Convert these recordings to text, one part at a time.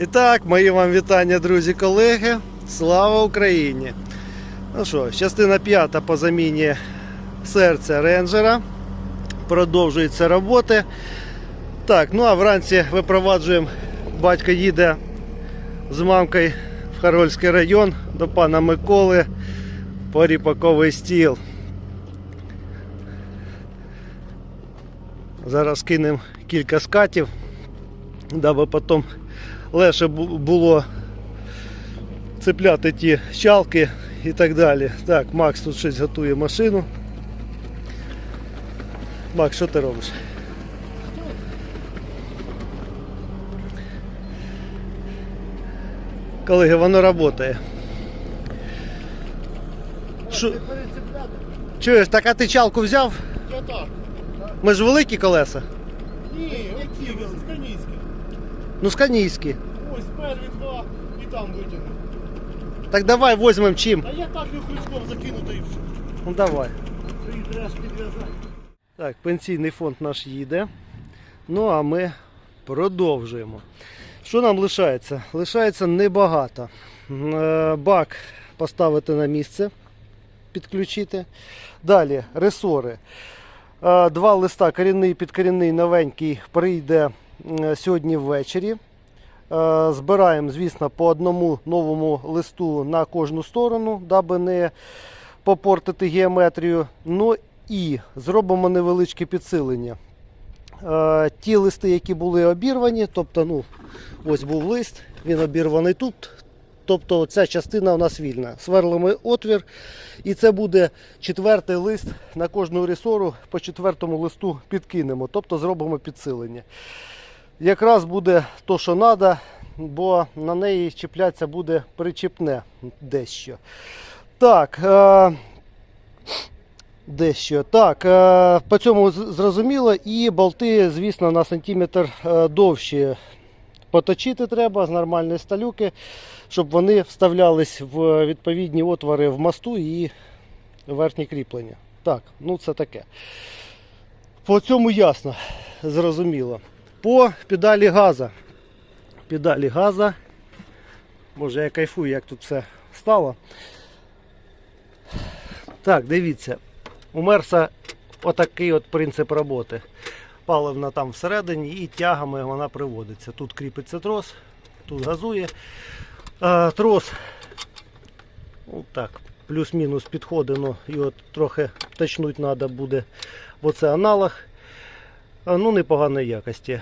І так, мої вам вітання, друзі, колеги. Слава Україні! Ну що, частина п'ята по заміні серця рейнджера. Продовжуються роботи. Так, ну а вранці випроваджуємо. Батько їде з мамкою в Харольський район до пана Миколи по ріпаковий стіл. Зараз кинемо кілька скатів, даби потім легше бу- було цепляти ті щалки і так далі. Так, Макс тут щось готує машину. Макс, що ти робиш? Колеги, воно працює. Що? Чуєш, так а ти чалку взяв? Я так. Ми ж великі колеса. Ні, оці сканійські. Ну, сканійські. Ось перві два і там витягну. Так давай візьмемо чим. А я так його крючком закину, та і все. Ну давай. Ти треба ж підв'язати. Так, пенсійний фонд наш їде. Ну а ми продовжуємо. Що нам лишається? Лишається небагато. Е, Бак поставити на місце, підключити. Далі ресори. Е, Два листа, корінний, підкорінний, новенький, прийде сьогодні ввечері. Е, Збираємо, звісно, по одному новому листу на кожну сторону, даби не попортити геометрію. Ну і зробимо невеличке підсилення. Е, Ті листи, які були обірвані, тобто, ну, ось був лист, він обірваний тут. Тобто ця частина у нас вільна. Сверлимо отвір, і це буде четвертий лист на кожну ресору по четвертому листу підкинемо, тобто зробимо підсилення. Якраз буде то, що треба, бо на неї чіплятися буде причіпне дещо. Так, е, дещо. Так, е, по цьому зрозуміло. І болти, звісно, на сантиметр е, довші поточити треба з нормальної сталюки, щоб вони вставлялись в відповідні отвори в мосту і верхні кріплення. Так, ну це таке. По цьому ясно, зрозуміло. По педалі газа. Педалі газа. Може я кайфую, як тут все стало. Так, дивіться. У Мерса отакий от принцип роботи. Паливна там всередині і тягами вона приводиться. Тут кріпиться трос, тут газує. А, трос ну, плюс-мінус підходено. Його трохи точнуть треба буде, бо це аналог. Ну, непоганої якості.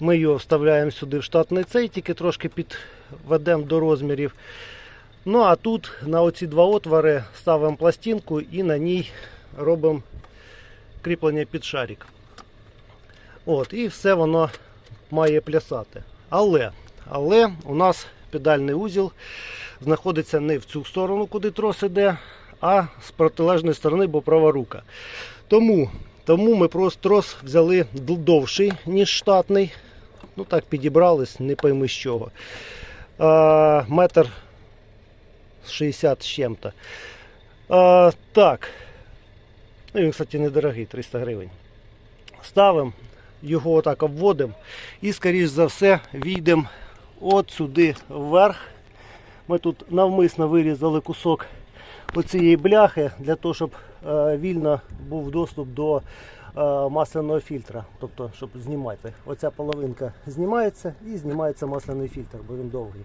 Ми його вставляємо сюди в штатний цей, тільки трошки підведемо до розмірів. Ну а тут на оці два отвори ставимо пластинку і на ній робимо кріплення під шарик. От, і все воно має плясати. Але, але у нас педальний узіл знаходиться не в цю сторону, куди трос іде, а з протилежної сторони, бо права рука. Тому, тому ми просто трос взяли довший, ніж штатний. Ну так підібрались, не пойми з чого. А, метр 60 з чим-то. Так. Ну, він, кстати, недорогий, 300 гривень. Ставимо, його отак обводимо і, скоріш за все, війдемо от сюди вверх. Ми тут навмисно вирізали кусок оцієї бляхи для того, щоб е, вільно був доступ до е, масляного фільтра. Тобто, щоб знімати. Оця половинка знімається і знімається масляний фільтр, бо він довгий.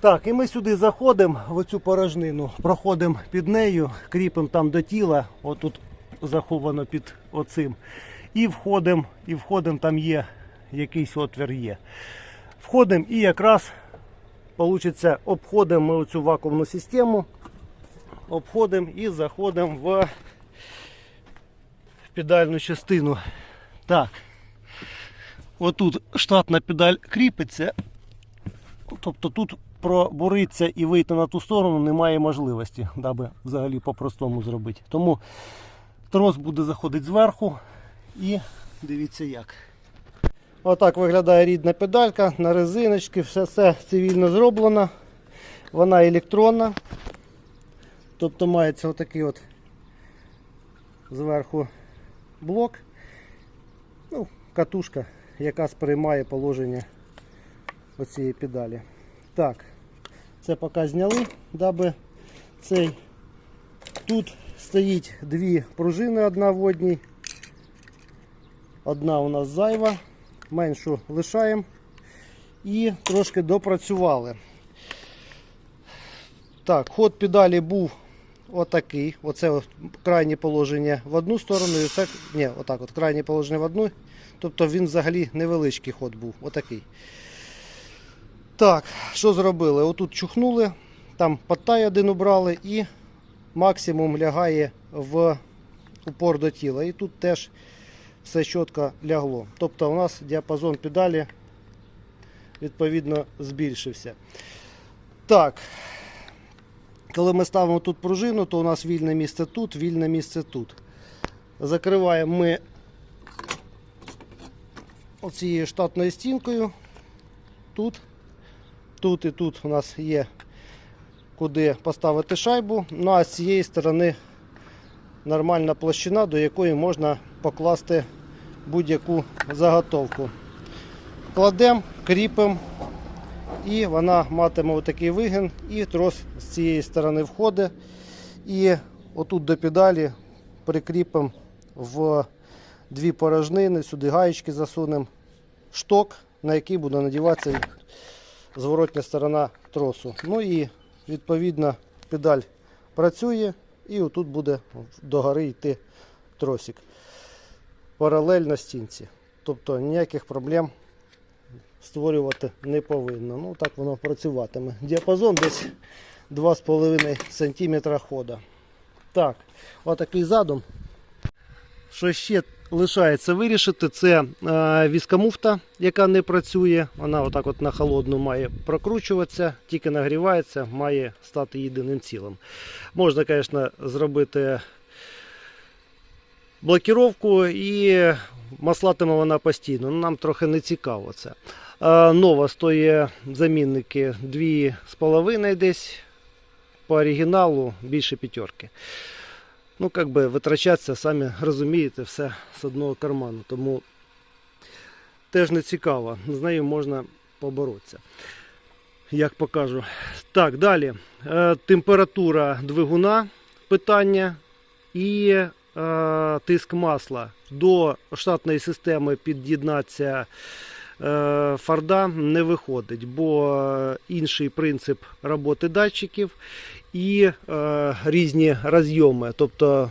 Так, і ми сюди заходимо в оцю порожнину, проходимо під нею, кріпимо там до тіла, отут заховано під оцим. І входимо, і входимо, там є якийсь отвір є. Входимо і якраз обходимо ми оцю вакуумну систему, обходимо і заходимо в педальну частину. Так. Отут штатна педаль кріпиться. Тобто тут пробуритися і вийти на ту сторону немає можливості, даби взагалі по-простому зробити. Тому трос буде заходити зверху і дивіться як. Отак виглядає рідна педалька на резиночці, все, все цивільно зроблено. Вона електронна. Тобто мається отакий от зверху блок, ну, катушка, яка сприймає положення оцієї педалі. Так, це поки зняли, даби цей. Тут стоїть дві пружини одна в одній. Одна у нас зайва, меншу лишаємо і трошки допрацювали. Так, ход педалі був отакий. Оце крайнє положення в одну сторону, і це, ні, отак от крайнє положення в одну. Тобто він взагалі невеличкий ход був, отакий. Так, що зробили? Отут чухнули, там подтай один убрали і максимум лягає в упор до тіла. І тут теж все чітко лягло. Тобто у нас діапазон педалі відповідно збільшився. Так, коли ми ставимо тут пружину, то у нас вільне місце тут, вільне місце тут. Закриваємо ми оцією штатною стінкою. Тут, тут і тут у нас є куди поставити шайбу. Ну а з цієї сторони нормальна площина, до якої можна покласти будь-яку заготовку. Кладемо, кріпимо і вона матиме отакий вигін, і трос з цієї сторони входить. І отут до педалі прикріпимо в дві порожнини, сюди гаєчки засунемо шток, на який буде надіватися зворотня сторона тросу. Ну і відповідно педаль працює, і отут буде догори йти тросик. Паралельно стінці. Тобто ніяких проблем створювати не повинно. Ну так воно працюватиме. Діапазон десь 2,5 см хода. Так, отакий задум. Що ще лишається вирішити, це е, віскамуфта, яка не працює. Вона отак от на холодну має прокручуватися, тільки нагрівається, має стати єдиним цілим. Можна, звісно, зробити блокіровку і маслатиме вона постійно. Ну, нам трохи не цікаво це. Нова стоїть замінники 2,5 десь по оригіналу більше п'ятерки. Ну, як би витрачатися, самі розумієте, все з одного карману. Тому теж не цікаво. З нею можна поборотися. Як покажу. Так, далі. Е, температура двигуна питання і тиск масла. До штатної системи під'єднатися е, фарда не виходить, бо е, інший принцип роботи датчиків і е, різні розйоми. Тобто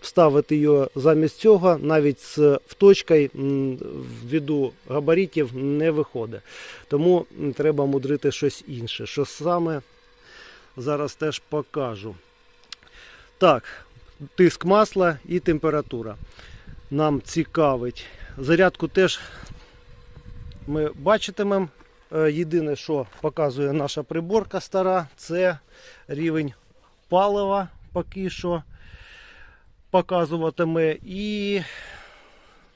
вставити його замість цього навіть з вточкою м, ввиду габаритів не виходить. Тому треба мудрити щось інше. Що саме зараз теж покажу. Так, тиск масла і температура. Нам цікавить. Зарядку теж ми бачитимемо. Е, Єдине, що показує наша приборка стара, це рівень палива поки що показуватиме. І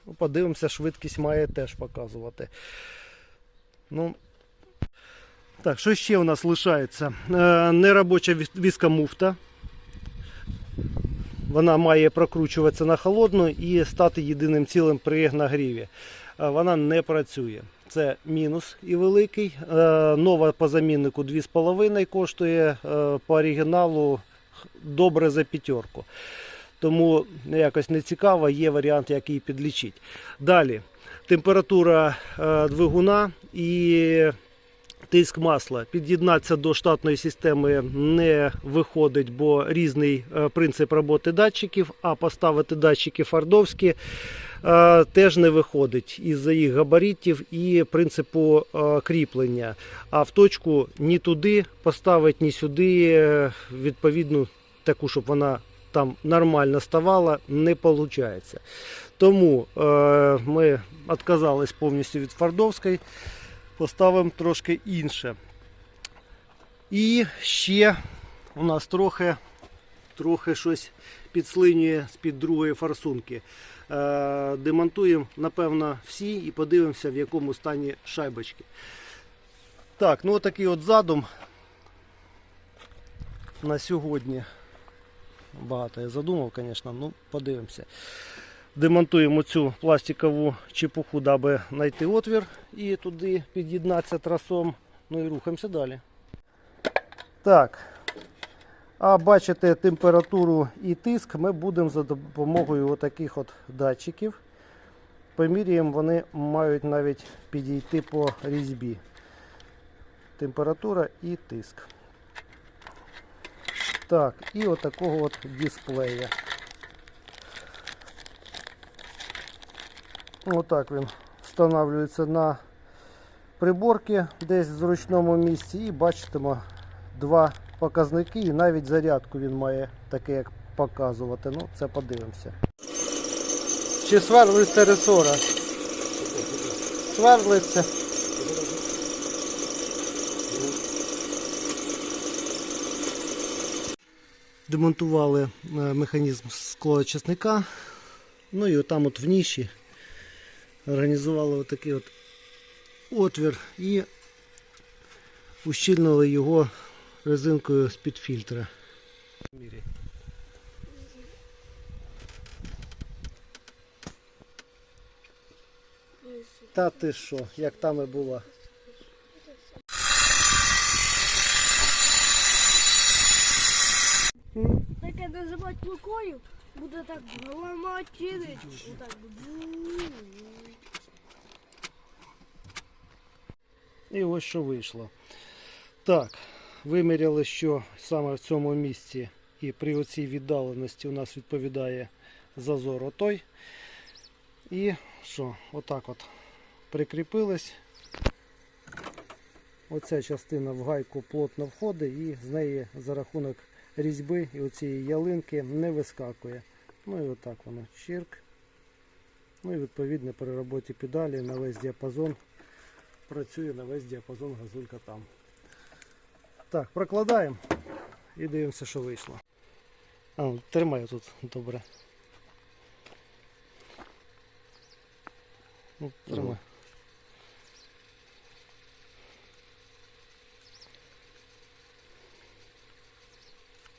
ну, подивимося, швидкість має теж показувати. Ну, так, що ще у нас лишається? Е, неробоча віс- віскамуфта. Вона має прокручуватися на холодну і стати єдиним цілим при нагріві. Е, Вона не працює. Це мінус і великий. Е, Нова по заміннику 2,5 коштує е, по оригіналу добре за п'ятерку. Тому якось не цікаво, є варіант, як її підлічити. Далі температура двигуна і тиск масла. Під'єднатися до штатної системи не виходить, бо різний е, принцип роботи датчиків, а поставити датчики фардовські е, теж не виходить із-за їх габаритів і принципу е, кріплення. А в точку ні туди поставити, ні сюди, відповідну таку, щоб вона там нормально ставала, не виходить. Тому ми відказались повністю від фардовської поставимо трошки інше. І ще у нас трохи, трохи щось підслинює з-під другої форсунки. Е, демонтуємо, напевно, всі і подивимося, в якому стані шайбочки. Так, ну отакий от задум на сьогодні. Багато я задумав, звісно, ну подивимося. Демонтуємо цю пластикову чепуху, даби знайти отвір і туди під'єднатися трасом. Ну і рухаємося далі. Так. А бачите температуру і тиск ми будемо за допомогою отаких от датчиків. Поміряємо, вони мають навіть підійти по різьбі. Температура і тиск. Так, і отакого от дисплея. Отак він встановлюється на приборці десь в зручному місці і бачитимо два показники і навіть зарядку він має таке як показувати. Ну, це подивимося. Чи сверлиться ресора? Сверлиться. Демонтували е, механізм склоочисника. Ну і отам от в ніші організували отакий от отвір і ущільнили його резинкою з-під фільтра. Та ти що, як там і була. Таке нажимати рукою, буде так ламати. Отак. І ось що вийшло. Так, виміряли, що саме в цьому місці і при оцій віддаленості у нас відповідає зазор отой. І що, отак от прикріпились. Оця частина в гайку плотно входить і з неї за рахунок різьби і оцієї ялинки не вискакує. Ну і отак воно чирк. Ну і відповідно при роботі педалі на весь діапазон працює на весь діапазон газулька там. Так, прокладаємо і дивимося, що вийшло. А, тримаю тут добре. Ну, тримай.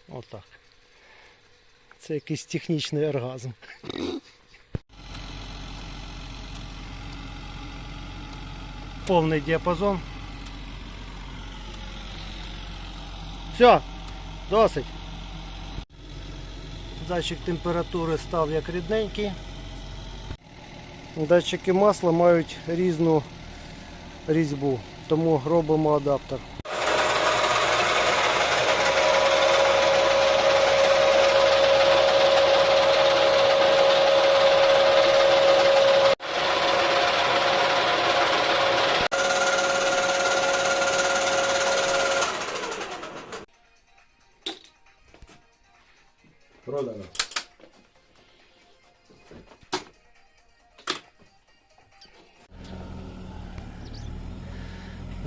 Отак. Це якийсь технічний оргазм. Повний діапазон. Все, досить. Датчик температури став як рідненький. Датчики масла мають різну різьбу, тому робимо адаптер.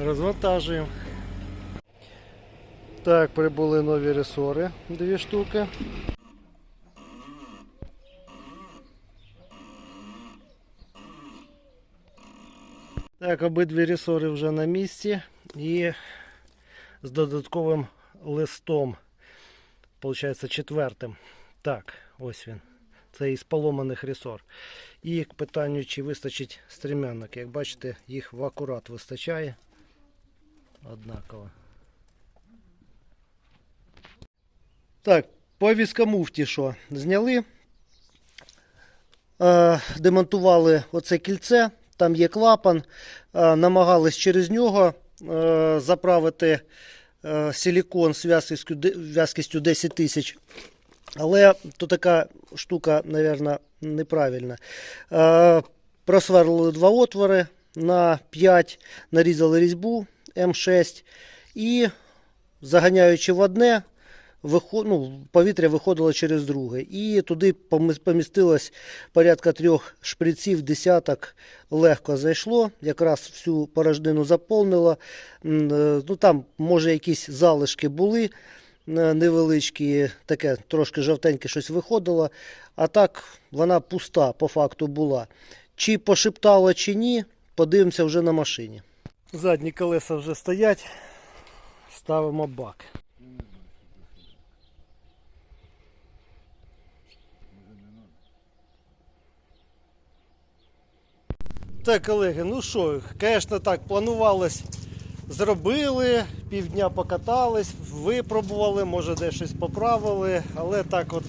Розвантажуємо. Так, прибули нові ресори, дві штуки. Так, обидві ресори вже на місці і з додатковим листом, виходить, четвертим. Так, ось він. Це із поломаних ресор. І к питанню, чи вистачить стрімянок. Як бачите, їх в акурат вистачає. Однаково. Так, по віскамуфті що? Зняли. Е, демонтували оце кільце, там є клапан. Е, намагались через нього е, заправити силікон з в'язкістю, в'язкістю 10 тисяч. Але то така штука, мабуть, неправильна. Просверлили два отвори на 5, нарізали різьбу М6 і заганяючи в одне, виход, ну, повітря виходило через друге. І туди помістилось порядка трьох шприців, десяток легко зайшло, якраз всю порожнину заповнило. Е, Ну, там, може, якісь залишки були е, невеличкі, таке трошки жовтеньке щось виходило. А так вона пуста по факту була. Чи пошептало, чи ні, подивимося вже на машині. Задні колеса вже стоять. Ставимо бак. Так, колеги, ну що, звісно, так, планувалось. Зробили, півдня покатались, випробували, може де щось поправили, але так от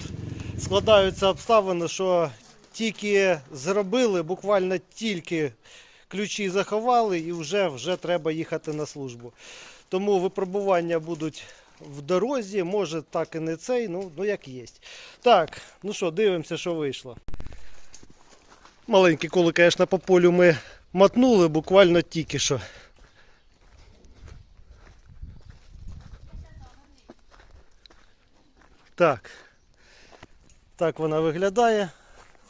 складаються обставини, що тільки зробили, буквально тільки ключі заховали і вже, вже треба їхати на службу. Тому випробування будуть в дорозі, може так і не цей, ну, ну як є. Так, ну що, дивимося, що вийшло. Маленькі коли, звісно, по полю ми мотнули буквально тільки що. Так. Так вона виглядає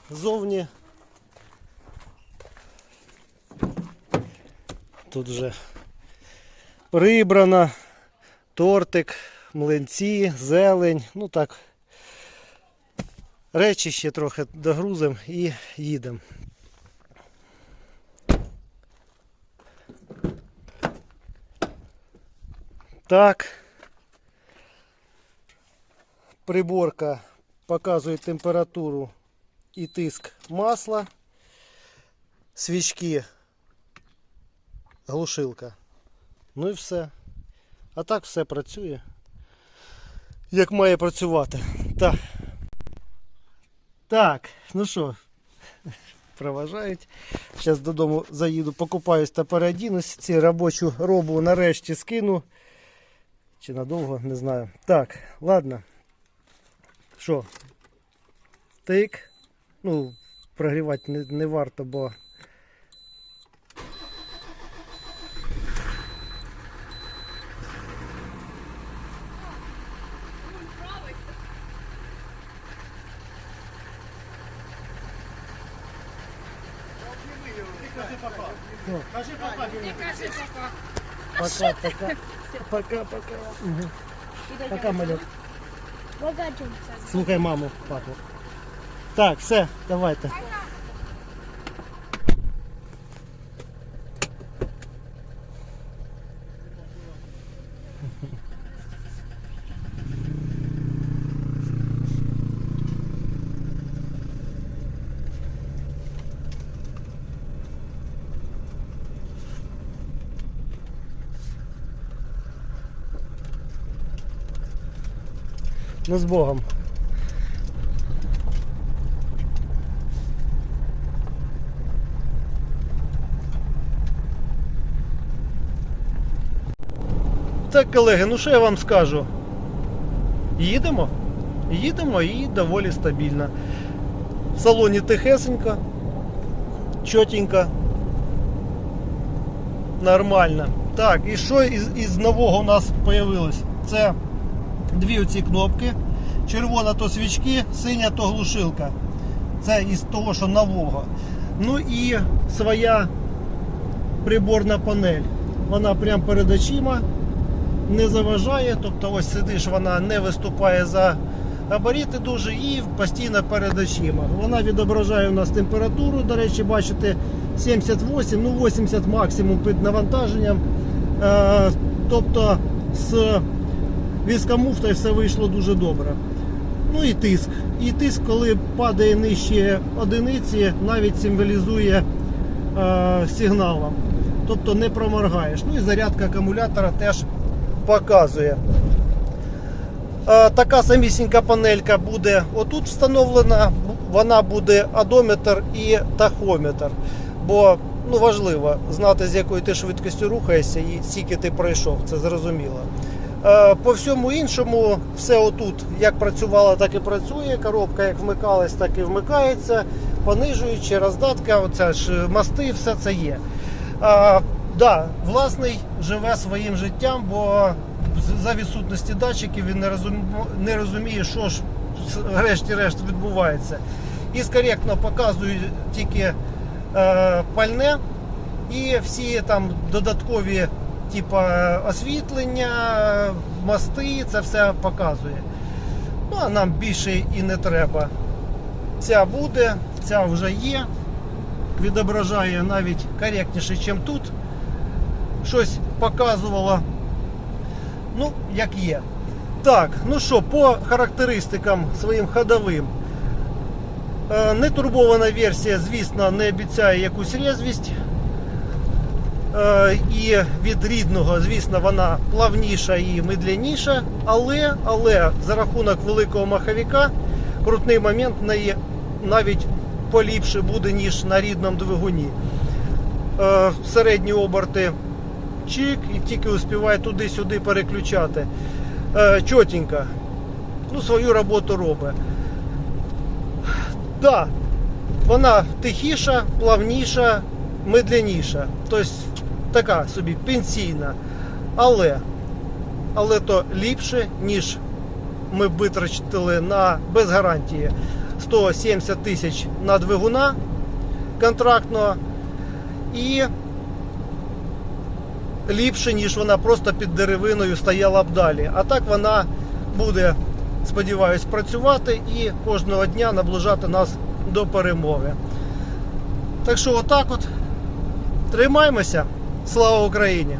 ззовні. Тут вже прибрана, тортик, млинці, зелень. Ну так. Речі ще трохи догрузимо і їдемо. Так. Приборка показує температуру і тиск масла. Свічки. Глушилка. Ну і все. А так все працює. Як має працювати. Так. Так, ну що, проважають. Зараз додому заїду, покупаюсь та переодінусь. Ці робочу робу нарешті скину. Чи надовго, не знаю. Так, ладно. Що? Тик. Ну, прогрівати не, не варто, бо. Кажи пока. Пока, пока. Пока, пока. Угу. Пока, малюк. Слухай маму, папу. Так, все, давайте. Ну, з Богом. Так, колеги, ну що я вам скажу? Їдемо? Їдемо і доволі стабільно. В салоні тихесенько, чотенько, нормально. Так, і що із, із нового у нас з'явилось? Це дві оці кнопки. Червона то свічки, синя то глушилка. Це із того, що нового. Ну і своя приборна панель. Вона прямо перед очима не заважає, тобто ось сидиш, вона не виступає за габаріти дуже і постійно перед очима. Вона відображає у нас температуру, до речі, бачите, 78, ну 80 максимум під навантаженням. Е, тобто з віскомуфтою все вийшло дуже добре. Ну і тиск. І тиск, коли падає нижче одиниці, навіть символізує е, сигналом. Тобто не проморгаєш. Ну і зарядка акумулятора теж показує. Е, така самісінька панелька буде отут встановлена. Вона буде одометр і тахометр. Бо ну, важливо знати, з якою ти швидкістю рухаєшся і скільки ти пройшов, це зрозуміло. Е, По всьому іншому, все отут як працювало, так і працює. Коробка як вмикалась, так і вмикається. Понижуючи, роздатка, оця ж мости, все це є. А, да, власний живе своїм життям, бо за відсутності датчиків він не розуміє, не розуміє, що ж решті-решт відбувається. І коректно показує тільки е, пальне і всі там додаткові типа освітлення, мости, це все показує. Ну, а нам більше і не треба. Ця буде, ця вже є. Відображає навіть коректніше, ніж тут. Щось показувало. Ну, як є. Так, ну що, по характеристикам своїм ходовим. Е, Нетурбована версія, звісно, не обіцяє якусь резвість. Е, І від рідного, звісно, вона плавніша і медленніша, але, але за рахунок великого маховика крутний момент в неї навіть поліпше буде, ніж на рідному двигуні. Е, Середні оберти чик і тільки успіває туди-сюди переключати. Е, Чотенько. Ну, свою роботу робить. Да, вона тихіша, плавніша, медленніша. Тобто така собі пенсійна. Але, але то ліпше, ніж ми витратили на без гарантії 170 тисяч на двигуна контрактного. І ліпше, ніж вона просто під деревиною стояла б далі. А так вона буде, сподіваюсь, працювати і кожного дня наближати нас до перемоги. Так що, отак от. Тримаймося. Слава Україні!